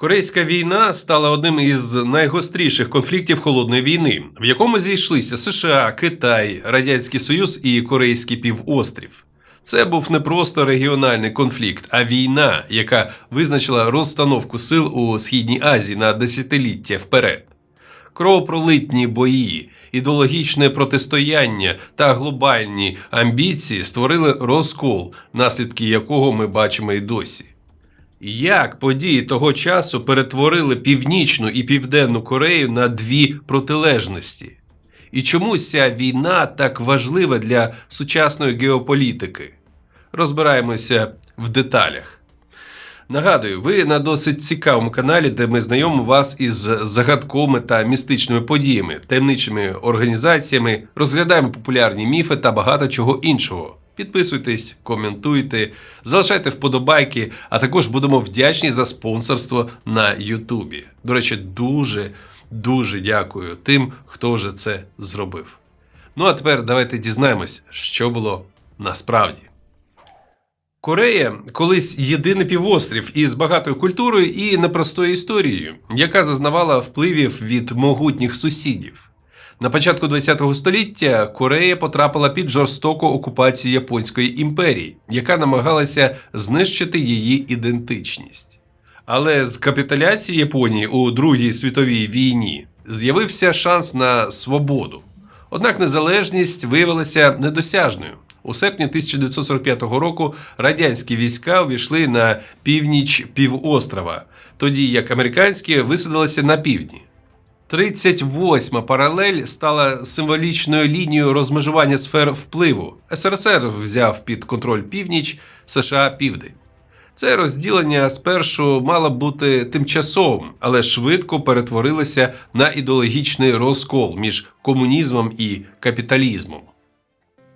Корейська війна стала одним із найгостріших конфліктів холодної війни, в якому зійшлися США, Китай, Радянський Союз і Корейський півострів. Це був не просто регіональний конфлікт, а війна, яка визначила розстановку сил у Східній Азії на десятиліття вперед. Кровопролитні бої, ідеологічне протистояння та глобальні амбіції створили розкол, наслідки якого ми бачимо і досі. Як події того часу перетворили Північну і Південну Корею на дві протилежності? І чому ця війна так важлива для сучасної геополітики? Розбираємося в деталях. Нагадую, ви на досить цікавому каналі, де ми знайомимо вас із загадковими та містичними подіями, таємничими організаціями, розглядаємо популярні міфи та багато чого іншого. Підписуйтесь, коментуйте, залишайте вподобайки, а також будемо вдячні за спонсорство на Ютубі. До речі, дуже дуже дякую тим, хто вже це зробив. Ну а тепер давайте дізнаємось, що було насправді. Корея колись єдиний півострів із багатою культурою і непростою історією, яка зазнавала впливів від могутніх сусідів. На початку ХХ століття Корея потрапила під жорстоку окупацію Японської імперії, яка намагалася знищити її ідентичність. Але з капітуляцією Японії у Другій світовій війні з'явився шанс на свободу. Однак незалежність виявилася недосяжною. У серпні 1945 року радянські війська увійшли на північ півострова, тоді як американські висадилися на півдні. 38 паралель стала символічною лінією розмежування сфер впливу. СРСР взяв під контроль північ, США південь. Це розділення спершу мало бути тимчасовим, але швидко перетворилося на ідеологічний розкол між комунізмом і капіталізмом.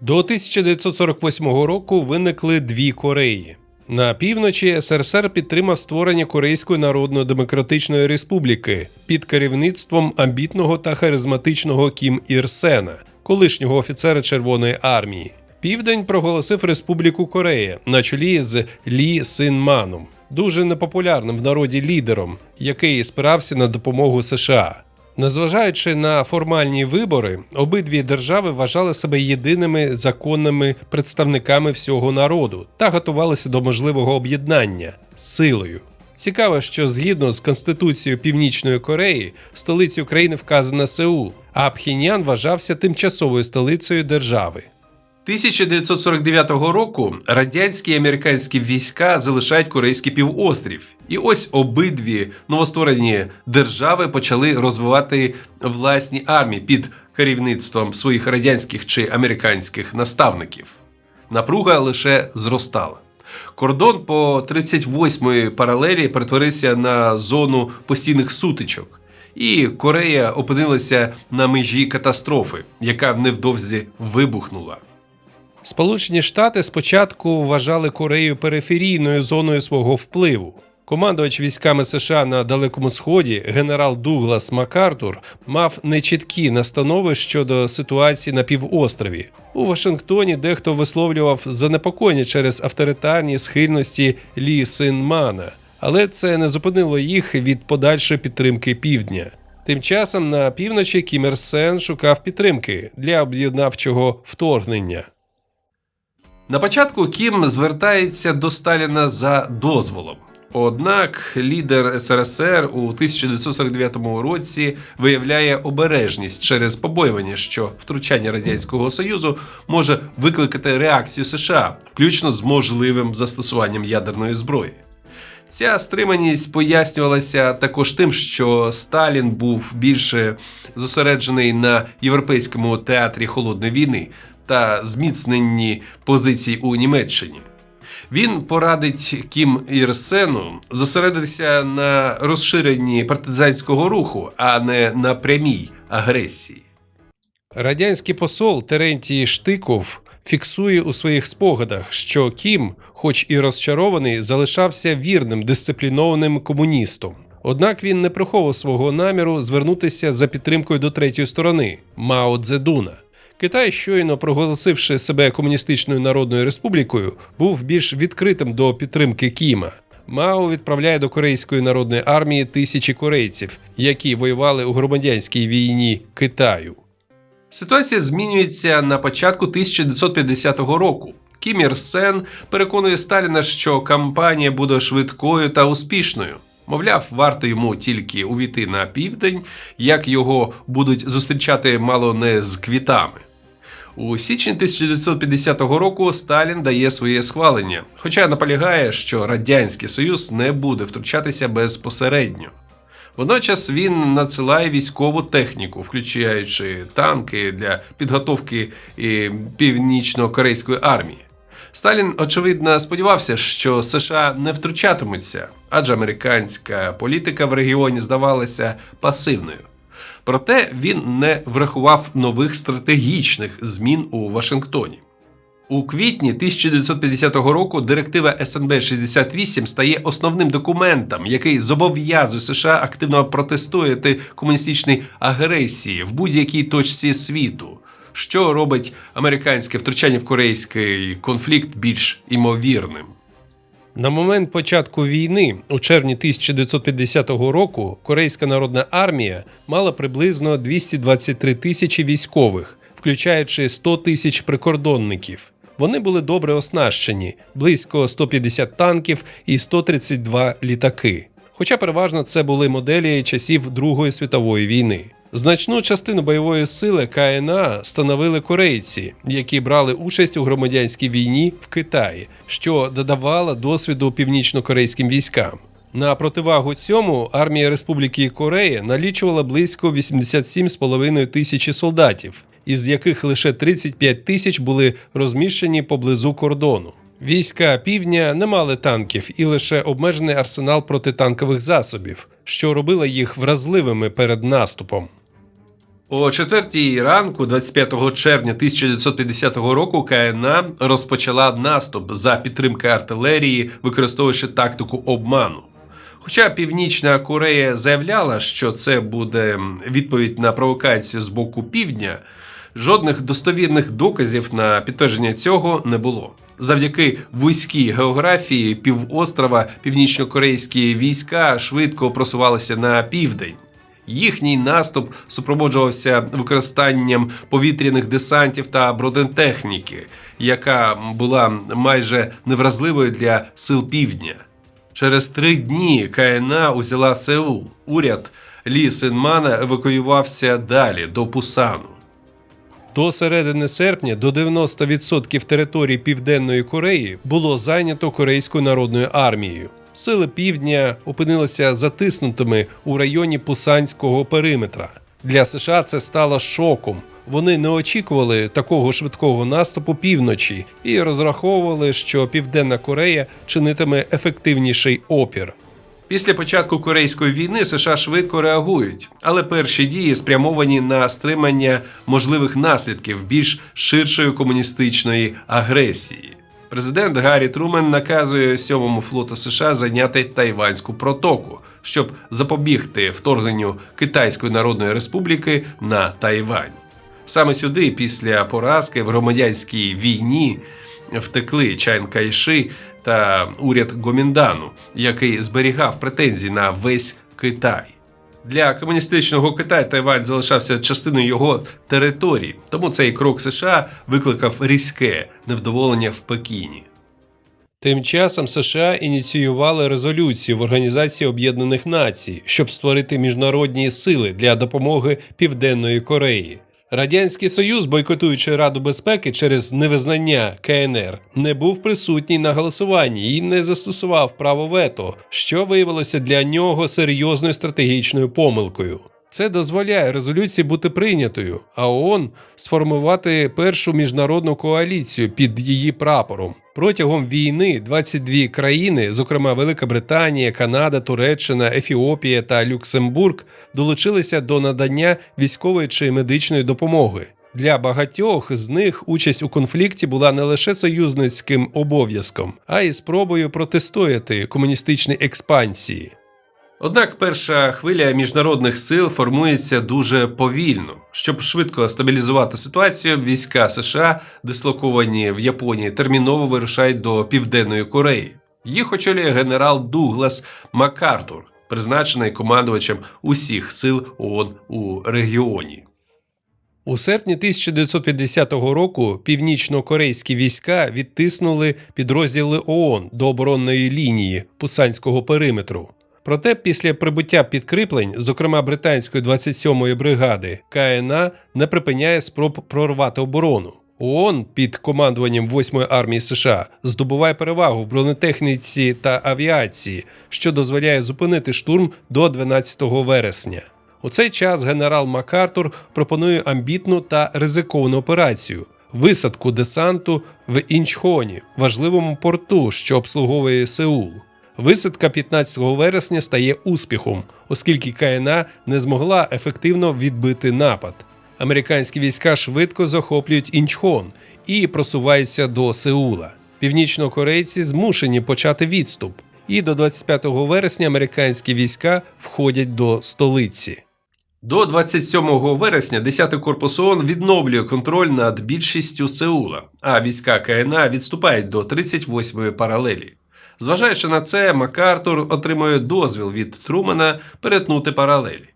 До 1948 року виникли дві Кореї. На півночі СРСР підтримав створення Корейської Народно-Демократичної Республіки під керівництвом амбітного та харизматичного Кім Ір Сена, колишнього офіцера Червоної армії. Південь проголосив Республіку Корея на чолі з Лі Син Маном, дуже непопулярним в народі лідером, який спирався на допомогу США. Незважаючи на формальні вибори, обидві держави вважали себе єдиними законними представниками всього народу та готувалися до можливого об'єднання силою. Цікаво, що згідно з Конституцією Північної Кореї, столицею країни вказана Сеул, а Пхіньян вважався тимчасовою столицею держави. 1949 року радянські і американські війська залишають Корейський півострів, і ось обидві новостворені держави почали розвивати власні армії під керівництвом своїх радянських чи американських наставників. Напруга лише зростала. Кордон по 38-ї паралелі перетворився на зону постійних сутичок, і Корея опинилася на межі катастрофи, яка невдовзі вибухнула. Сполучені Штати спочатку вважали Корею периферійною зоною свого впливу. Командувач військами США на Далекому Сході, генерал Дуглас Макартур, мав нечіткі настанови щодо ситуації на півострові. У Вашингтоні дехто висловлював занепокоєння через авторитарні схильності Лі Синмана, але це не зупинило їх від подальшої підтримки півдня. Тим часом на півночі Кім Ір Сен шукав підтримки для об'єднавчого вторгнення. На початку Кім звертається до Сталіна за дозволом. Однак лідер СРСР у 1949 році виявляє обережність через побоювання, що втручання радянського союзу може викликати реакцію США, включно з можливим застосуванням ядерної зброї. Ця стриманість пояснювалася також тим, що Сталін був більше зосереджений на європейському театрі холодної війни та зміцненні позицій у Німеччині. Він порадить Кім Ірсену зосередитися на розширенні партизанського руху, а не на прямій агресії. Радянський посол Терентій Штиков фіксує у своїх спогадах, що Кім, хоч і розчарований, залишався вірним дисциплінованим комуністом. Однак він не приховував свого наміру звернутися за підтримкою до третьої сторони Мао Цзедуна. Китай, щойно проголосивши себе комуністичною народною республікою, був більш відкритим до підтримки Кіма. Мао відправляє до Корейської народної армії тисячі корейців, які воювали у громадянській війні Китаю. Ситуація змінюється на початку 1950 року. Кім Ір Сен переконує Сталіна, що кампанія буде швидкою та успішною. Мовляв, варто йому тільки увійти на південь, як його будуть зустрічати мало не з квітами. У січні 1950 року Сталін дає своє схвалення, хоча наполягає, що Радянський Союз не буде втручатися безпосередньо. Водночас він надсилає військову техніку, включаючи танки для підготовки е, північно-корейської армії. Сталін, очевидно, сподівався, що США не втручатимуться, адже американська політика в регіоні здавалася пасивною. Проте він не врахував нових стратегічних змін у Вашингтоні. У квітні 1950 року директива СНБ 68 стає основним документом, який зобов'язує США активно протистояти комуністичній агресії в будь-якій точці світу, що робить американське втручання в корейський конфлікт більш імовірним. На момент початку війни, у червні 1950 року, Корейська народна армія мала приблизно 223 тисячі військових, включаючи 100 тисяч прикордонників. Вони були добре оснащені, близько 150 танків і 132 літаки. Хоча переважно це були моделі часів Другої світової війни. Значну частину бойової сили КНА становили корейці, які брали участь у громадянській війні в Китаї, що додавало досвіду північно-корейським військам. На противагу цьому армія Республіки Корея налічувала близько 87,5 тисячі солдатів, із яких лише 35 тисяч були розміщені поблизу кордону. Війська півдня не мали танків і лише обмежений арсенал протитанкових засобів, що робило їх вразливими перед наступом. О четвертій ранку, 25 червня 1950 року, КНА розпочала наступ за підтримки артилерії, використовуючи тактику обману. Хоча Північна Корея заявляла, що це буде відповідь на провокацію з боку півдня, жодних достовірних доказів на підтвердження цього не було. Завдяки вузькій географії півострова північно-корейські війська швидко просувалися на південь. Їхній наступ супроводжувався використанням повітряних десантів та бронетехніки, яка була майже невразливою для сил півдня. Через три дні КНА узяла Сеул. Уряд Лі Синмана евакуювався далі до Пусану. До середини серпня до 90% території Південної Кореї було зайнято Корейською народною армією. Сили півдня опинилися затиснутими у районі Пусанського периметра. Для США це стало шоком. Вони не очікували такого швидкого наступу півночі і розраховували, що Південна Корея чинитиме ефективніший опір. Після початку Корейської війни США швидко реагують, але перші дії спрямовані на стримання можливих наслідків більш ширшої комуністичної агресії. Президент Гаррі Трумен наказує сьомому флоту США зайняти Тайванську протоку, щоб запобігти вторгненню Китайської Народної Республіки на Тайвань. Саме сюди, після поразки в громадянській війні, втекли Чайн Кайши та уряд Гоміндану, який зберігав претензії на весь Китай. Для комуністичного Китаю Тайвань залишався частиною його території, тому цей крок США викликав різке невдоволення в Пекіні. Тим часом США ініціювали резолюцію в Організації Об'єднаних Націй, щоб створити міжнародні сили для допомоги Південної Кореї. Радянський Союз, бойкотуючи Раду безпеки через невизнання КНР, не був присутній на голосуванні і не застосував право вето, що виявилося для нього серйозною стратегічною помилкою. Це дозволяє резолюції бути прийнятою, а ООН сформувати першу міжнародну коаліцію під її прапором. Протягом війни 22 країни, зокрема Велика Британія, Канада, Туреччина, Ефіопія та Люксембург, долучилися до надання військової чи медичної допомоги. Для багатьох з них участь у конфлікті була не лише союзницьким обов'язком, а й спробою протистояти комуністичній експансії. Однак перша хвиля міжнародних сил формується дуже повільно. Щоб швидко стабілізувати ситуацію, війська США, дислоковані в Японії, терміново вирушають до Південної Кореї. Їх очолює генерал Дуглас Макартур, призначений командувачем усіх сил ООН у регіоні. У серпні 1950 року північно-корейські війська відтиснули підрозділи ООН до оборонної лінії Пусанського периметру. Проте після прибуття підкріплень, зокрема британської 27-ї бригади, КНА не припиняє спроб прорвати оборону. ООН під командуванням 8-ї армії США здобуває перевагу в бронетехніці та авіації, що дозволяє зупинити штурм до 12 вересня. У цей час генерал Макартур пропонує амбітну та ризиковану операцію висадку десанту в Інчхоні, важливому порту, що обслуговує Сеул. Висадка 15 вересня стає успіхом, оскільки КНА не змогла ефективно відбити напад. Американські війська швидко захоплюють Інчхон і просуваються до Сеула. Північнокорейці змушені почати відступ, і до 25 вересня американські війська входять до столиці. До 27 вересня 10-й корпус ООН відновлює контроль над більшістю Сеула, а війська КНА відступають до 38-ї паралелі. Зважаючи на це, Макартур отримує дозвіл від Трумана перетнути паралелі.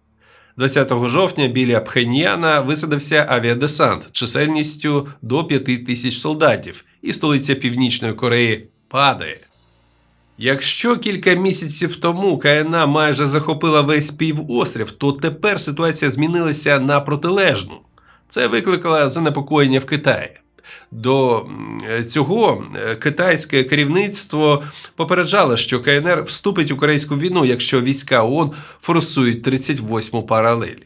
20 жовтня біля Пхеньяна висадився авіадесант чисельністю до 5 тисяч солдатів, і столиця Північної Кореї падає. Якщо кілька місяців тому КНА майже захопила весь півострів, то тепер ситуація змінилася на протилежну. Це викликало занепокоєння в Китаї. До цього е, китайське керівництво попереджало, що КНР вступить у корейську війну, якщо війська ООН форсують 38-му паралель.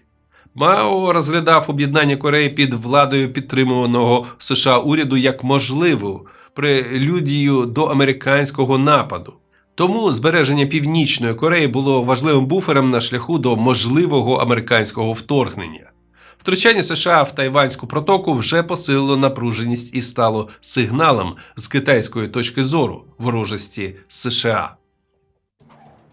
Мао розглядав об'єднання Кореї під владою підтримуваного США уряду як можливу прелюдію до американського нападу. Тому збереження Північної Кореї було важливим буфером на шляху до можливого американського вторгнення. Втручання США в Тайванську протоку вже посилило напруженість і стало сигналом з китайської точки зору ворожості США.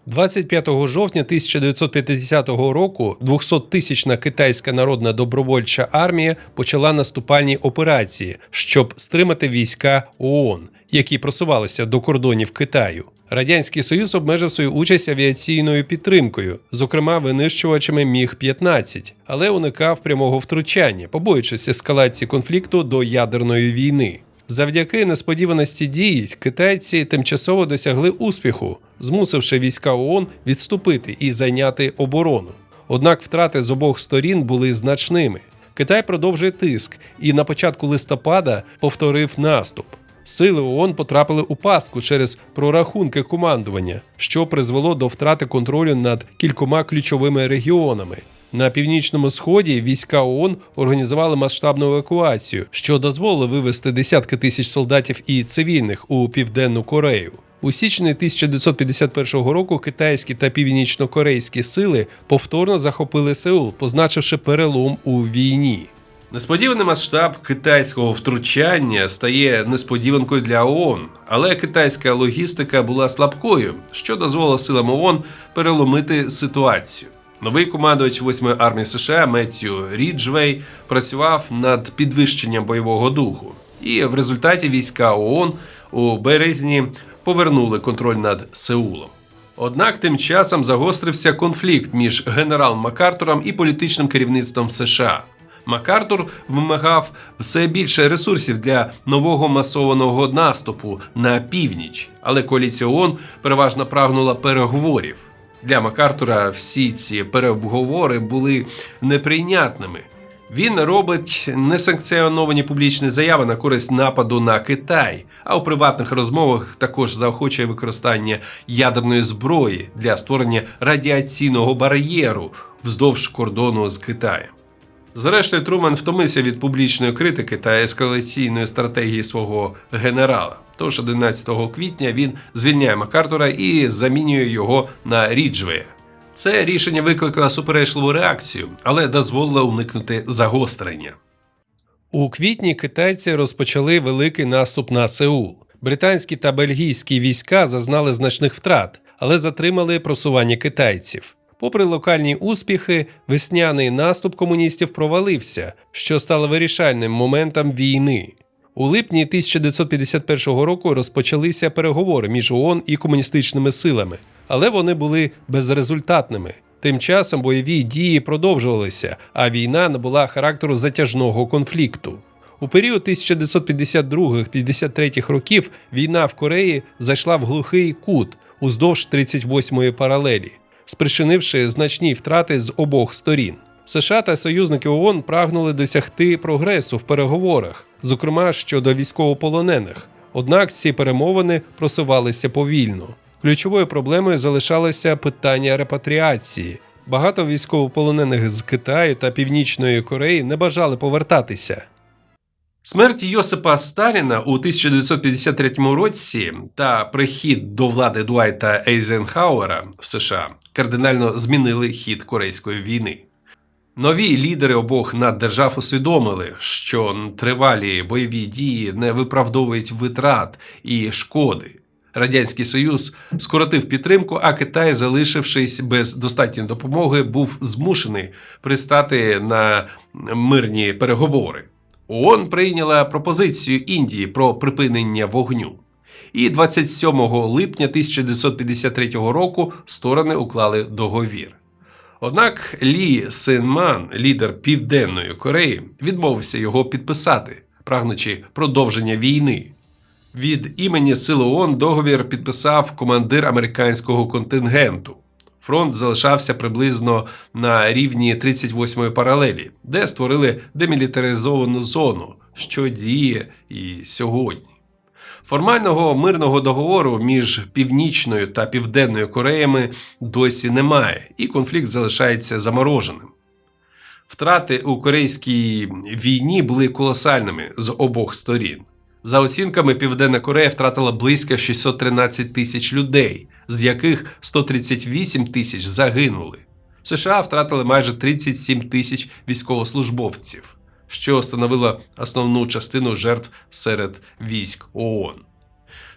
25 жовтня 1950 року 200-тисячна китайська народна добровольча армія почала наступальні операції, щоб стримати війська ООН, які просувалися до кордонів Китаю. Радянський Союз обмежив свою участь авіаційною підтримкою, зокрема винищувачами Міг 15 але уникав прямого втручання, побоюючись ескалації конфлікту до ядерної війни. Завдяки несподіваності дій китайці тимчасово досягли успіху, змусивши війська ООН відступити і зайняти оборону. Однак втрати з обох сторін були значними. Китай продовжує тиск і на початку листопада повторив наступ. Сили ООН потрапили у пастку через прорахунки командування, що призвело до втрати контролю над кількома ключовими регіонами. На північному сході війська ООН організували масштабну евакуацію, що дозволило вивести десятки тисяч солдатів і цивільних у південну Корею. У січні 1951 року китайські та північнокорейські сили повторно захопили Сеул, позначивши перелом у війні. Несподіваний масштаб китайського втручання стає несподіванкою для ООН, але китайська логістика була слабкою, що дозволило силам ООН переломити ситуацію. Новий командувач 8-ї армії США Меттью Ріджвей працював над підвищенням бойового духу, і в результаті війська ООН у березні повернули контроль над Сеулом. Однак тим часом загострився конфлікт між генералом Макартуром і політичним керівництвом США. Макартур вимагав все більше ресурсів для нового масованого наступу на північ, але коаліція ООН переважно прагнула переговорів. Для Макартура всі ці переговори були неприйнятними. Він робить несанкціоновані публічні заяви на користь нападу на Китай, а у приватних розмовах також заохочує використання ядерної зброї для створення радіаційного бар'єру вздовж кордону з Китаєм. Зрештою, Труман втомився від публічної критики та ескалаційної стратегії свого генерала. Тож 11 квітня він звільняє Макартура і замінює його на Ріджвея. Це рішення викликало суперечливу реакцію, але дозволило уникнути загострення. У квітні китайці розпочали великий наступ на Сеул. Британські та бельгійські війська зазнали значних втрат, але затримали просування китайців. Попри локальні успіхи, весняний наступ комуністів провалився, що стало вирішальним моментом війни. У липні 1951 року розпочалися переговори між ООН і комуністичними силами, але вони були безрезультатними. Тим часом бойові дії продовжувалися, а війна набула характеру затяжного конфлікту. У період 1952-53 років війна в Кореї зайшла в глухий кут уздовж 38-ї паралелі, спричинивши значні втрати з обох сторін. США та союзники ООН прагнули досягти прогресу в переговорах, зокрема щодо військовополонених. Однак ці перемовини просувалися повільно. Ключовою проблемою залишалося питання репатріації. Багато військовополонених з Китаю та Північної Кореї не бажали повертатися. Смерть Йосипа Сталіна у 1953 році та прихід до влади Дуайта Ейзенхауера в США кардинально змінили хід Корейської війни. Нові лідери обох наддержав усвідомили, що тривалі бойові дії не виправдовують витрат і шкоди. Радянський Союз скоротив підтримку, а Китай, залишившись без достатньої допомоги, був змушений пристати на мирні переговори. ООН прийняла пропозицію Індії про припинення вогню. І 27 липня 1953 року сторони уклали договір. Однак Лі Синман, лідер Південної Кореї, відмовився його підписати, прагнучи продовження війни. Від імені Сил ООН договір підписав командир американського контингенту. Фронт залишався приблизно на рівні 38-ї паралелі, де створили демілітаризовану зону, що діє і сьогодні. Формального мирного договору між Північною та Південною Кореями досі немає, і конфлікт залишається замороженим. Втрати у корейській війні були колосальними з обох сторін. За оцінками, Південна Корея втратила близько 613 тисяч людей, з яких 138 тисяч загинули. США втратили майже 37 тисяч військовослужбовців, що становило основну частину жертв серед військ ООН.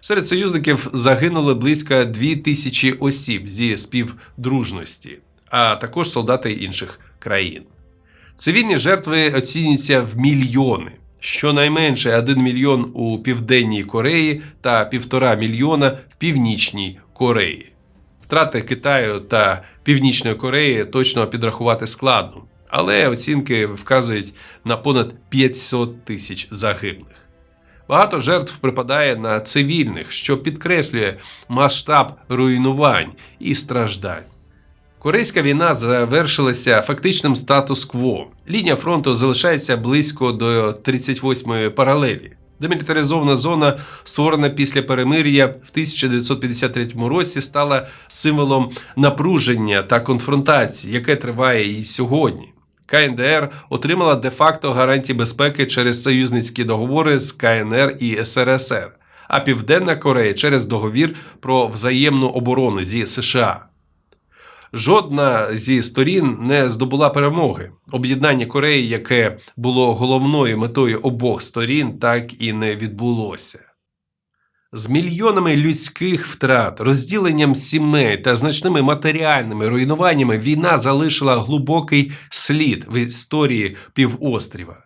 Серед союзників загинули близько 2 тисячі осіб зі співдружності, а також солдати інших країн. Цивільні жертви оцінюються в мільйони. Щонайменше 1 мільйон у Південній Кореї та півтора мільйона в Північній Кореї. Втрати Китаю та Північної Кореї точно підрахувати складно, але оцінки вказують на понад 500 тисяч загиблих. Багато жертв припадає на цивільних, що підкреслює масштаб руйнувань і страждань. Корейська війна завершилася фактичним статус-кво. Лінія фронту залишається близько до 38-ї паралелі. Демілітаризована зона, створена після перемир'я в 1953 році, стала символом напруження та конфронтації, яке триває і сьогодні. КНДР отримала де-факто гарантії безпеки через союзницькі договори з КНР і СРСР, а Південна Корея через договір про взаємну оборону зі США. Жодна зі сторін не здобула перемоги. Об'єднання Кореї, яке було головною метою обох сторін, так і не відбулося. З мільйонами людських втрат, розділенням сімей та значними матеріальними руйнуваннями війна залишила глибокий слід в історії півостріва.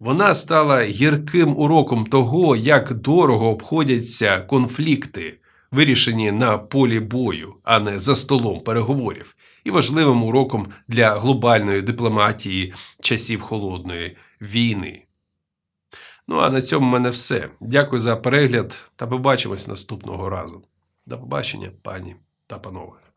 Вона стала гірким уроком того, як дорого обходяться конфлікти, вирішені на полі бою, а не за столом переговорів, і важливим уроком для глобальної дипломатії часів холодної війни. Ну а на цьому в мене все. Дякую за перегляд та побачимось наступного разу. До побачення, пані та панове.